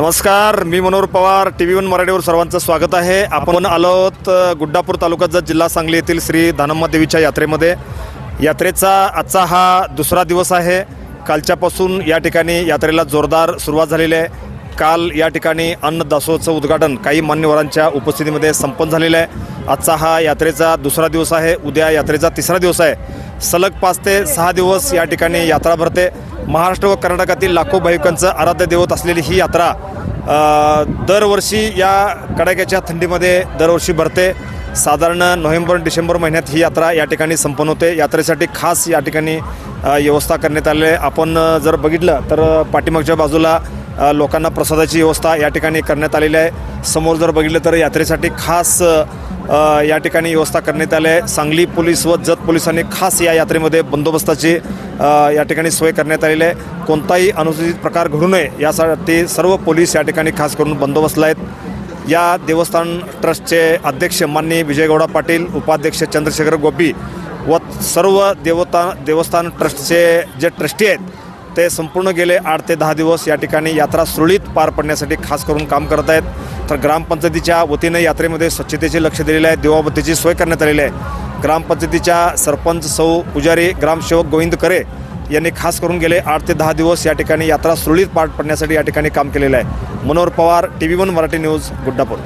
नमस्कार मी Manohar Pawar T V one मराठीवर सर्वांचं स्वागत आहे. आपण आलो आहोत गुड्डापूर तालुक्याचा जिल्हा सांगली येथील श्री धानम्मा देवीच्या यात्रेमध्ये. यात्रेचा आजचा हा दुसरा दिवस आहे. कालच्यापासून या ठिकाणी यात्रेला जोरदार सुरुवात झालेली आहे. काल या ठिकाणी अन्नदासोचं उद्घाटन काही मान्यवरांच्या उपस्थितीमध्ये संपन्न झालेलं आहे. आजचा हा यात्रेचा दुसरा दिवस आहे. उद्या यात्रेचा तिसरा दिवस आहे. सलग पाच ते सहा दिवस या ठिकाणी यात्रा भरते. महाराष्ट्र व कर्नाटकातील लाखो भाविकांचं आराध्य देवत असलेली ही यात्रा दरवर्षी या कडाक्याच्या थंडीमध्ये दरवर्षी भरते. साधारण नोव्हेंबर डिसेंबर महिन्यात ही यात्रा या ठिकाणी संपन्न होते. यात्रेसाठी खास या ठिकाणी व्यवस्था करण्यात आली आहे. आपण जर बघितलं तर पाठीमागच्या बाजूला लोकांना प्रसादाची व्यवस्था या ठिकाणी करण्यात आलेली आहे. समोर जर बघितलं तर यात्रेसाठी खास या ठिकाणी व्यवस्था करण्यात आली आहे. सांगली पोलीस व जत पोलिसांनी खास या यात्रेमध्ये बंदोबस्ताची या ठिकाणी सोय करण्यात आलेली आहे. कोणताही अनुसूचित प्रकार घडू नये यासाठी सर्व पोलीस या ठिकाणी खास करून बंदोबस्तला आहेत. या देवस्थान ट्रस्टचे अध्यक्ष माननीय विजयगौडा पाटील उपाध्यक्ष चंद्रशेखर गोपी व सर्व देवता देवस्थान ट्रस्टचे जे ट्रस्टी आहेत ते संपूर्ण गेले आठ ते दहा दिवस या ठिकाणी यात्रा सुरळीत पार पडण्यासाठी खास करून काम करत आहेत. तर ग्रामपंचायतीच्या वतीनं यात्रेमध्ये स्वच्छतेचे लक्ष दिलेले आहे दिवाबत्तीची सोय करण्यात आलेली आहे. ग्रामपंचायतीच्या सरपंच सौ पुजारी ग्रामसेवक गोविंद करे यांनी खास करून गेले आठ ते दहा दिवस या ठिकाणी यात्रा सुरळीत पार पडण्यासाठी या ठिकाणी काम केलेलं आहे. Manohar Pawar T V one Marathi news Guddapur.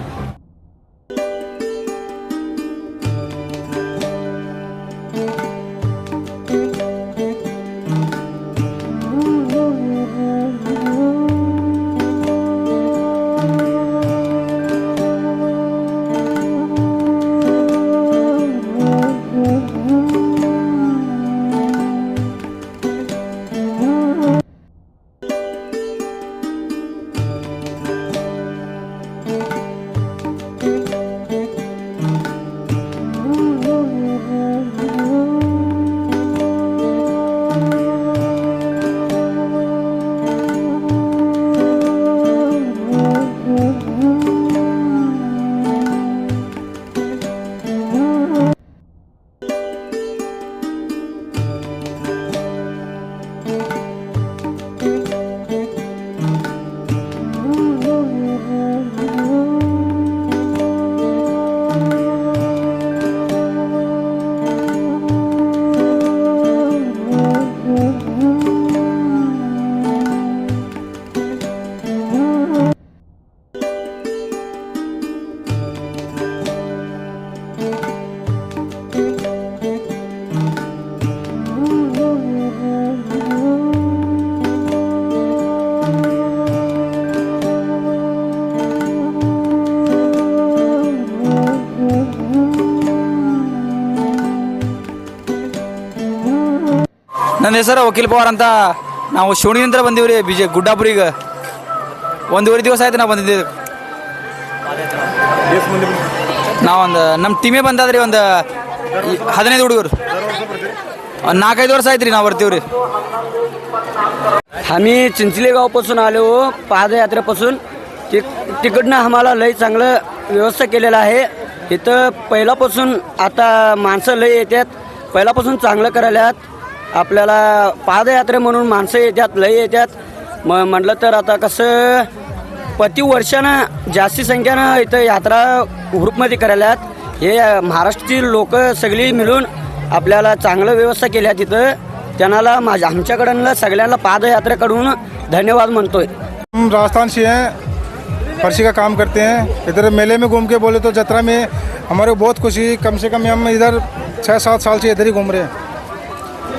ನನ್ನ ಹೆಸರು ವಕೀಲ್ ಪವಾರ್ ಅಂತ ನಾವು ಶಿವಣಿನಿಂದ ಬಂದೀವಿ ರೀ ಬಿಜ ಗುಡ್ಡಾಪುರಿಗೆ ಒಂದೂವರೆ ದಿವಸ ಆಯ್ತು ನಾವು ಬಂದಿದ್ದೀವಿ ನಾವೊಂದು ನಮ್ಮ ಟೀಮೇ ಬಂದದ್ರಿ ಒಂದು ಈ ಹದಿನೈದು ಹುಡುಗರು ಒಂದು ನಾಲ್ಕೈದು ವರ್ಷ ಆಯ್ತು ರೀ ನಾವು ಬರ್ತೀವಿ ರೀ आम्ही चिंचले गावपासून आलो पादयात्रेपासून ति तिकडनं आम्हाला लय चांगलं व्यवस्था केलेलं आहे इथं पहिल्यापासून आता माणसं लय येतात पहिल्यापासून चांगलं करायल्यात आपल्याला पादयात्रे म्हणून माणसं येतात लय येतात. म म्हटलं तर आता कसं प्रति वर्षानं जास्ती संख्येनं इथं यात्रा ग्रुपमध्ये करायल्यात हे महाराष्ट्रातील लोक सगळी मिळून आपल्याला चांगलं व्यवस्था केल्या तिथं. त्यांना माझ्या आमच्याकडनं सगळ्यांना पादयात्रेकडून धन्यवाद म्हणतोय. हम राजस्थान से हैं फर्शी का काम करते हैं. इधर मेले में घूम के बोले तो जत्रा में हमारे को बहुत खुशी कम से कम हम इधर छः सात साल से इधर ही घूम रहे हैं।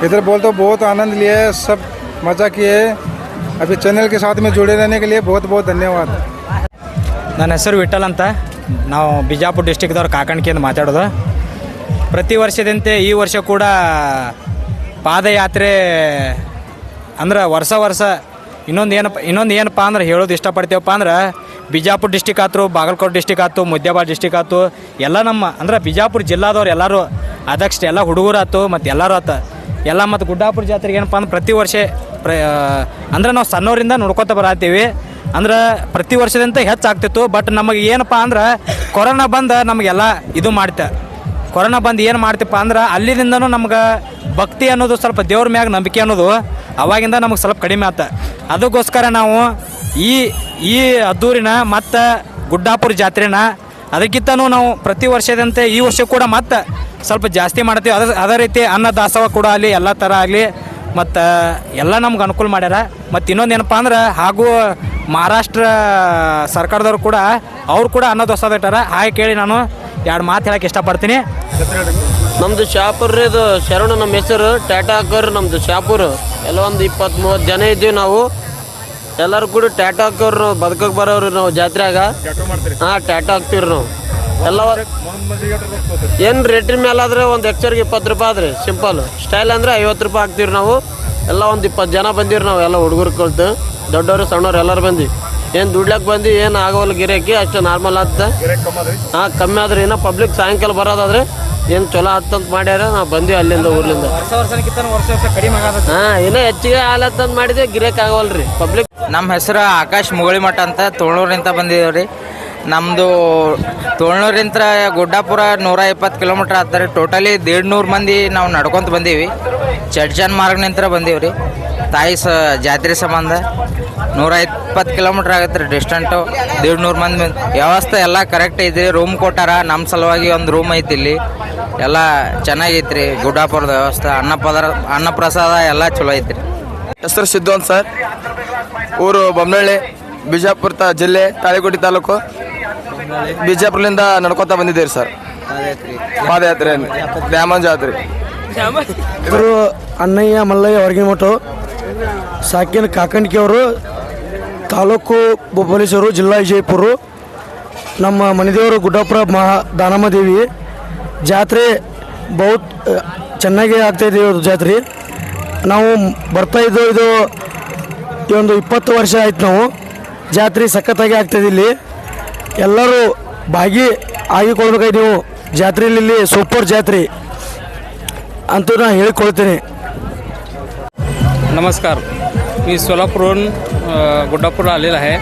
इधर बोल तो बहुत आनंद लिए सब मज़ा किए अभी चैनल के साथ में जुड़े रहने के लिए बहुत बहुत धन्यवाद ನನ್ನ ಹೆಸರು ವಿಠಲ್ ಅಂತ ನಾವು ಬಿಜಾಪುರ ಡಿಸ್ಟಿಕ್ದವ್ರು ಕಾಕಣಿಕೆಯಿಂದ ಮಾತಾಡೋದು ಪ್ರತಿ ವರ್ಷದಂತೆ ಈ ವರ್ಷ ಕೂಡ ಪಾದಯಾತ್ರೆ ಅಂದ್ರೆ ವರ್ಷ ವರ್ಷ ಇನ್ನೊಂದು ಏನಪ್ಪ ಇನ್ನೊಂದು ಏನಪ್ಪ ಅಂದ್ರೆ ಹೇಳೋದು ಇಷ್ಟಪಡ್ತೀವಪ್ಪ ಅಂದ್ರೆ ಬಿಜಾಪುರ ಡಿಸ್ಟಿಕ್ ಆಯ್ತು ಬಾಗಲಕೋಟೆ ಡಿಸ್ಟಿಕ್ ಆಯ್ತು ಮುದ್ಯಾಬಾದ್ ಡಿಸ್ಟಿಕ್ ಆಯ್ತು ಎಲ್ಲ ನಮ್ಮ ಅಂದ್ರೆ ಬಿಜಾಪುರ ಜಿಲ್ಲಾದವ್ರು ಎಲ್ಲರೂ ಅದಕ್ಷ ಎಲ್ಲ ಹುಡುಗರು ಆಯ್ತು ಮತ್ತು ಎಲ್ಲರೂ ಆತ ಎಲ್ಲ ಮತ್ತು ಗುಡ್ಡಾಪುರ ಜಾತ್ರೆಗೆ ಏನಪ್ಪ ಅಂದ್ರೆ ಪ್ರತಿ ವರ್ಷ ಪ್ರ ಅಂದ್ರೆ ನಾವು ಸಣ್ಣವರಿಂದ ನೋಡ್ಕೊತ ಬರತ್ತೀವಿ ಅಂದ್ರೆ ಪ್ರತಿ ವರ್ಷದಂತ ಹೆಚ್ಚಾಗ್ತಿತ್ತು ಬಟ್ ನಮಗೆ ಏನಪ್ಪ ಅಂದ್ರೆ ಕೊರೋನಾ ಬಂದು ನಮಗೆಲ್ಲ ಇದು ಮಾಡ್ತೆ. ಕೊರೋನಾ ಬಂದು ಏನು ಮಾಡ್ತೀಪ್ಪ ಅಂದ್ರೆ ಅಲ್ಲಿದಿಂದನೂ ನಮ್ಗೆ ಭಕ್ತಿ ಅನ್ನೋದು ಸ್ವಲ್ಪ ದೇವ್ರ ಮ್ಯಾಗ ನಂಬಿಕೆ ಅನ್ನೋದು ಅವಾಗಿಂದ ನಮಗೆ ಸ್ವಲ್ಪ ಕಡಿಮೆ ಆತ. ಅದಕ್ಕೋಸ್ಕರ ನಾವು ಈ ಈ ಅದ್ದೂರಿನ ಮತ್ತು ಗುಡ್ಡಾಪುರ ಜಾತ್ರೆನ ಅದಕ್ಕಿಂತನೂ ನಾವು ಪ್ರತಿ ವರ್ಷದಂತೆ ಈ ವರ್ಷ ಕೂಡ ಮತ್ತೆ ಸ್ವಲ್ಪ ಜಾಸ್ತಿ ಮಾಡ್ತೀವಿ. ಅದ, ಅದೇ ರೀತಿ ಅನ್ನ ದಾಸೋಹ ಕೂಡ ಆಗಲಿ ಎಲ್ಲ ಥರ ಆಗಲಿ, ಮತ್ತು ಎಲ್ಲ ನಮ್ಗೆ ಅನುಕೂಲ ಮಾಡ್ಯಾರ. ಮತ್ತು ಇನ್ನೊಂದು ಏನಪ್ಪ ಅಂದ್ರೆ ಹಾಗೂ ಮಹಾರಾಷ್ಟ್ರ ಸರ್ಕಾರದವ್ರು ಕೂಡ ಅವ್ರು ಕೂಡ ಅನ್ನ ದೋಸೆ ಇಟ್ಟಾರ. ಹಾಗೆ ಕೇಳಿ ನಾನು ಎರಡು ಮಾತು ಹೇಳಕ್ಕೆ ಇಷ್ಟಪಡ್ತೀನಿ. ನಮ್ಮದು ಶಾಪುರ್ ಇದು ಶರಣ ನಮ್ಮ ಹೆಸರು, ಟಾಟಾ ಹಾಕೋರು ನಮ್ದು ಶಾಪುರ್. ಎಲ್ಲ ಒಂದು ಇಪ್ಪತ್ತು ಮೂವತ್ತು ಜನ ಇದ್ದೀವಿ ನಾವು. ಎಲ್ಲರೂ ಕೂಡ ಟಾಟಾ ಹಾಕೋರು ನಾವು ಬದುಕಕ್ಕೆ ಬರೋರು ನಾವು ಜಾತ್ರೆಯಾಗ. ಹಾಂ ಟಾಟಾ ಹಾಕ್ತೀವ್ರಿ ನಾವು. ಎಲ್ಲ ಏನು ರೇಟಿನ ಮೇಲೆ ಒಂದು ಎಕ್ಚರ್ಗೆ ಇಪ್ಪತ್ತು ರೂಪಾಯಿ ಆದ್ರಿ ಸಿಂಪಲ್ ಸ್ಟೈಲ್ ಅಂದ್ರೆ ಐವತ್ತು ರೂಪಾಯಿ ಹಾಕ್ತೀವಿ ನಾವು. ಎಲ್ಲ ಒಂದು ಇಪ್ಪತ್ತು ಜನ ಬಂದಿರಿ ನಾವು, ಎಲ್ಲ ಹುಡುಗರು ಕಲ್ತು ದೊಡ್ಡವರು ಸಣ್ಣವ್ರು ಎಲ್ಲರೂ ಬಂದು ಏನು ದುಡ್ಲಕ್ ಬಂದಿ ಏನು ಆಗೋಲ್ಲ ಗಿರಾಕಿ? ಅಷ್ಟು ನಾರ್ಮಲ್ ಆಗ್ತದೆ ಹಾಂ ಕಮ್ಮಿ ಆದ್ರೆ. ಏನೋ ಪಬ್ಲಿಕ್ ಸಾಯಂಕಾಲ ಬರೋದಾದ್ರೆ ಏನು ಚಲೋ ಆತಂತ ಮಾಡ್ಯಾರ ನಾವು ಬಂದಿ ಅಲ್ಲಿಂದ ಊರ್ಲಿಂದ. ಹಾ ಇನ್ನೂ ಹೆಚ್ಚಿಗೆ ಹಾಲತ್ತಂತ ಮಾಡಿದ್ರೆ ಗಿರಾಕಿ ಆಗೋಲ್ರಿ ಪಬ್ಲಿಕ್ ನಮ್ಮ ಹೆಸರು ಆಕಾಶ್ ಮುಗಳಿಮಠ ಅಂತ ತೋಳೂರಿಂದ ಬಂದಿದ್ದೀವಿ ರೀ. ನಮ್ಮದು ತೋಳ್ನೂರಿಂತ ಗುಡ್ಡಾಪುರ ನೂರ ಇಪ್ಪತ್ತು ಕಿಲೋಮೀಟ್ರ್ ಆಗ್ತಾರೆ ಟೋಟಲಿ ದೇಡ್ ನೂರು ಮಂದಿ ನಾವು ನಡ್ಕೊತ ಬಂದೀವಿ. ಚಡ್ಚನ್ ಮಾರ್ಗ್ನಿಂತ್ರ ಬಂದೀವಿ ರೀ. ತಾಯಿ ಸ ಜಾತ್ರೆ ಸಂಬಂಧ. ನೂರ ಇಪ್ಪತ್ತು ಕಿಲೋಮೀಟ್ರ್ ಆಗತ್ತೆ ರೀ ಡಿಸ್ಟೆಂಟು ದೇಡ್ ನೂರು ಮಂದಿ ವ್ಯವಸ್ಥೆ ಎಲ್ಲ ಕರೆಕ್ಟ್ ಐತಿ ರೂಮ್ ಕೊಟ್ಟಾರ ನಮ್ಮ ಸಲುವಾಗಿ ಒಂದು ರೂಮ್ ಐತಿ ಇಲ್ಲಿ. ಎಲ್ಲ ಚೆನ್ನಾಗೈತಿ ರೀ ಗುಡ್ಡಾಪುರದ ವ್ಯವಸ್ಥೆ ಅನ್ನ ಪದಾರ್ಥ ಅನ್ನ ಪ್ರಸಾದ ಎಲ್ಲ ಚಲೋ ಐತಿ ರೀ ಹೆಸರು ಸಿದ್ದು ಅಂತ ಸರ್. ಊರು ಬೊಮ್ಮಳ್ಳಿ ಬಿಜಾಪುರ ತ ಜಿಲ್ಲೆ ತಾಳಿಕೋಟೆ ತಾಲೂಕು. ಬಿಜಾಪುರದಿಂದ ನಡ್ಕೊತಾ ಬಂದಿದ್ದೀರಿ ಸರ್. ಪಾದಯಾತ್ರೆ ದ್ಯಾಮನ್ ಜಾತ್ರೆ. ಇವರು ಅಣ್ಣಯ್ಯ ಮಲ್ಲಯ್ಯ ಹೊರಗಿನಮಠ ಸಾಕಿನ ಕಾಕಂಡಿಕೆ ಅವರು ತಾಲೂಕು ಬೊಬ್ಬಲೇಶ್ವರು ಜಿಲ್ಲಾ ವಿಜಯಪುರ, ನಮ್ಮ ಮನೆದೇವರು ಗುಡ್ಡಾಪುರ ಮಹಾ ದಾನಮ್ಮ ದೇವಿ ಜಾತ್ರೆ ಬಹುತ್ ಚೆನ್ನಾಗೇ ಆಗ್ತಾಯಿದೆ ಇವತ್ತು ಜಾತ್ರೆ. ನಾವು ಬರ್ತಾಯಿದ್ದು ಇದು ಈ ಒಂದು ಇಪ್ಪತ್ತು ವರ್ಷ ಆಯ್ತು ನಾವು. ಜಾತ್ರೆ ಸಖತ್ತಾಗಿ ಆಗ್ತಾಯಿದೆ ಇಲ್ಲಿ. ಎಲ್ಲರೂ ಭಾಗಿ ಆಗಿಕೊಳ್ಬೇಕಾಯ್ತು ನೀವು. ಜಾತ್ರೆಯಲ್ಲಿ ಇಲ್ಲಿ ಸೂಪರ್ ಜಾತ್ರೆ ಅಂತ ನಾನು ಹೇಳಿಕೊಳ್ತೀನಿ. ನಮಸ್ಕಾರ. मी सोलापूरहून अ, गुड्डापूरला आलेला आहे.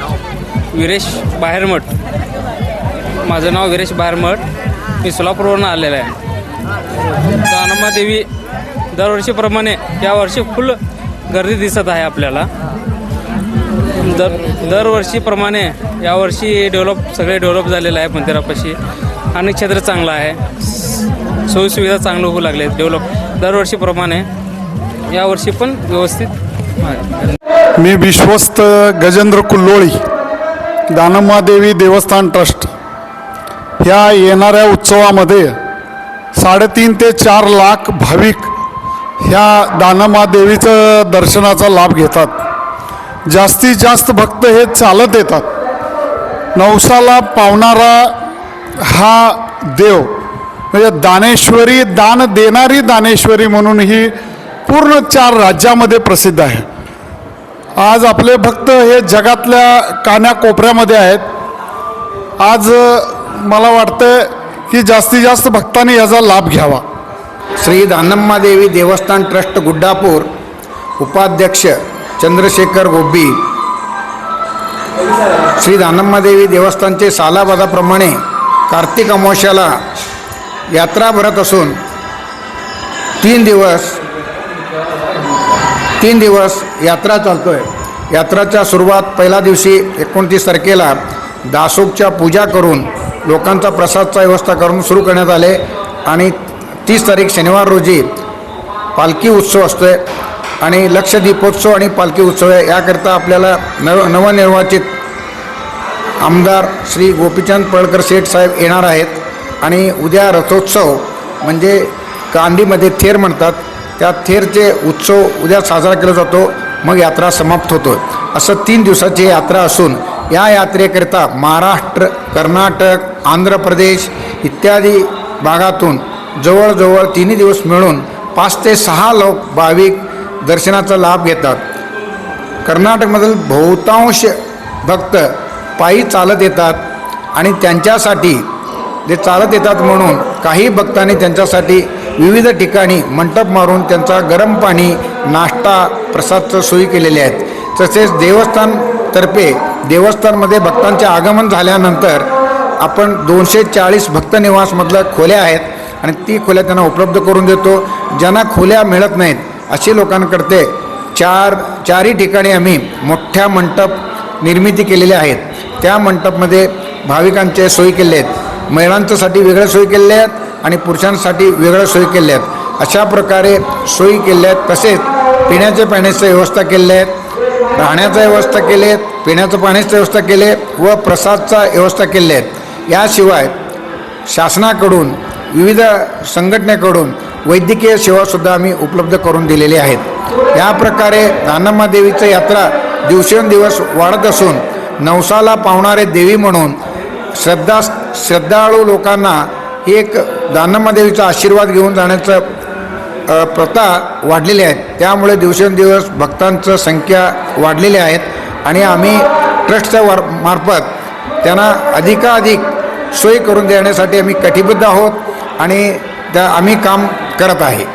विरेश बाहेरमठ. माझं नाव विरेश बाहेरमठ. मी सोलापूरवरून आलेलं आहे. दानम्मा देवी दरवर्षीप्रमाणे यावर्षी फुल गर्दी दिसत आहे आपल्याला. दर दरवर्षीप्रमाणे यावर्षी डेव्हलप सगळे डेव्हलप झालेलं आहे मंदिरापाशी. आणि क्षेत्र चांगलं आहे. सोयीसुविधा चांगलं होऊ लागले डेव्हलप. दरवर्षीप्रमाणे यावर्षी पण व्यवस्थित मी विश्वस्त गजेंद्र कुल्लोळी दानम्मादेवी देवस्थान ट्रस्ट. ह्या येणाऱ्या उत्सवामध्ये साडेतीन ते चार लाख भाविक ह्या दानम्मादेवीचं दर्शनाचा लाभ घेतात. जास्तीत जास्त भक्त हे चालत येतात. नवसाला पावणारा हा देव म्हणजे दानेश्वरी दान देणारी दानेश्वरी म्हणून ही पूर्ण चार राज्यामध्ये प्रसिद्ध आहे. आज आपले भक्त हे जगातल्या कान्याकोपऱ्यामध्ये आहेत. आज मला वाटतं की जास्तीत जास्त भक्तांनी याचा लाभ घ्यावा. श्री दानम्मादेवी देवस्थान ट्रस्ट गुड्डापूर उपाध्यक्ष चंद्रशेखर गोब्बी श्री दानम्मादेवी देवस्थानचे सालाबादाप्रमाणे कार्तिक अमावस्याला यात्रा भरत असून तीन दिवस तीन दिवस यात्रा चालतो आहे यात्राच्या सुरुवात पहिल्या दिवशी एकोणतीस तारखेला दासोगच्या पूजा करून लोकांचा प्रसादचा व्यवस्था करून सुरू करण्यात आले आणि तीस तारीख शनिवार रोजी पालखी उत्सव असतो आहे आणि लक्षदीपोत्सव आणि पालखी उत्सव आहे. याकरिता आपल्याला नव नवनिर्वाचित आमदार श्री गोपीचंद पळकर शेठ साहेब येणार आहेत आणि उद्या रथोत्सव म्हणजे कांडीमध्ये थेर म्हणतात. त्या थेरचे उत्सव उद्या साजरा केला जातो. मग यात्रा समाप्त होतो असं तीन दिवसाची यात्रा असून या यात्रेकरिता महाराष्ट्र कर्नाटक आंध्र प्रदेश इत्यादी भागातून जवळजवळ तिन्ही दिवस मिळून पाच ते सहा लोक भाविक दर्शनाचा लाभ घेतात. कर्नाटकमधील बहुतांश भक्त पायी चालत येतात आणि त्यांच्यासाठी जे चालत येतात म्हणून काही भक्तांनी त्यांच्यासाठी विविध ठिकाणी मंडप मारून त्यांचा गरम पाणी नाश्ता प्रसादचं सोयी केलेल्या आहेत. तसेच देवस्थानतर्फे देवस्थानमध्ये भक्तांचे आगमन झाल्यानंतर आपण दोनशे चाळीस भक्तनिवासमधल्या खोल्या आहेत आणि ती खोल्या त्यांना उपलब्ध करून देतो. ज्यांना खोल्या मिळत नाहीत अशी लोकांकडते चार चारही ठिकाणी आम्ही मोठ्या मंडप निर्मिती केलेल्या आहेत. त्या मंडपमध्ये भाविकांचे सोयी केले आहेत. महिलांच्यासाठी वेगळ्या सोयी केलेल्या आहेत. आणि पुरुषांसाठी वेगळ्या सोयी केल्या आहेत. अशा प्रकारे सोयी केल्या आहेत. तसेच पिण्याच्या पाण्याची व्यवस्था केलेल्या आहेत. राहण्याचा व्यवस्था केली आहेत. पिण्याचं पाण्याची व्यवस्था केली आहे व प्रसादचा व्यवस्था केल्या आहेत. याशिवाय शासनाकडून विविध संघटनेकडून वैद्यकीय सेवासुद्धा आम्ही उपलब्ध करून दिलेली आहेत. या प्रकारे दानम्मा देवीचं यात्रा दिवसेंदिवस वाढत असून नवसाला पावणारे देवी म्हणून श्रद्धा श्रद्धाळू लोकांना ही एक दानम्मा देवीचा आशीर्वाद घेऊन जाण्याचं प्रथा वाढलेली आहेत त्यामुळे दिवसेंदिवस भक्तांचं संख्या वाढलेली आहेत आणि आम्ही ट्रस्टच्या वार मार्फत त्यांना अधिकाधिक सोय करून देण्यासाठी आम्ही कटिबद्ध आहोत आणि त्या आम्ही काम करत आहे.